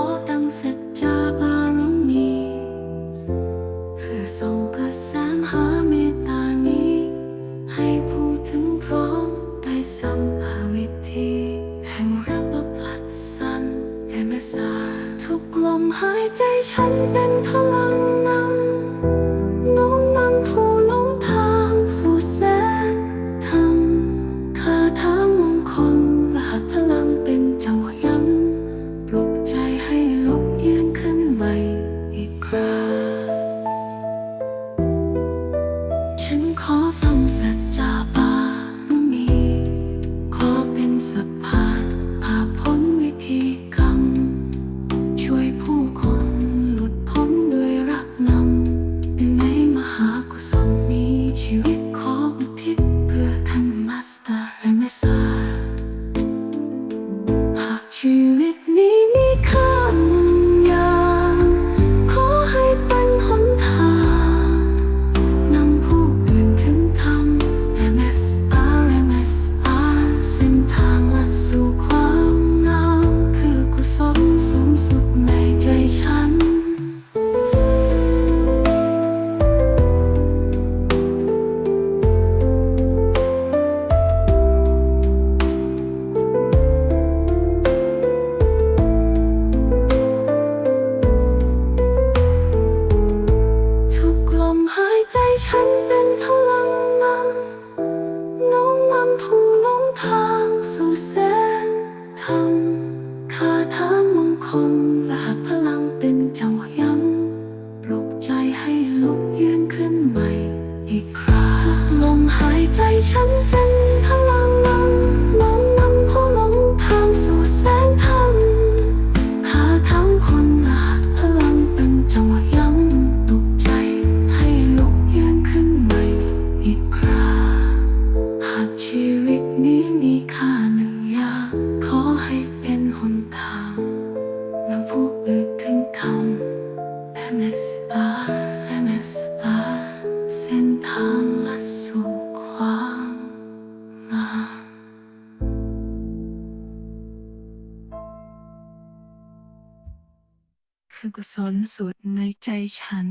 อตั้งสัจจาบารมีเพื่อส่งประสานหาเมตตาให้ผู้ถึงพร้อมได้สัมาวิธแห่งระบบอัดสันเอเมสาทุกลมหายใจฉันเป็นพลัง สะพานพาพ้นวิธีกรรม ช่วยผู้คนหลุดพ้นด้วยรักนำเป็นในมหากุศลนีชีวิตขออุทิศเพื่อท่านมาสเตอร์เอเมซาหากชีวิต tunnel. คือกุศลสุดในใจฉัน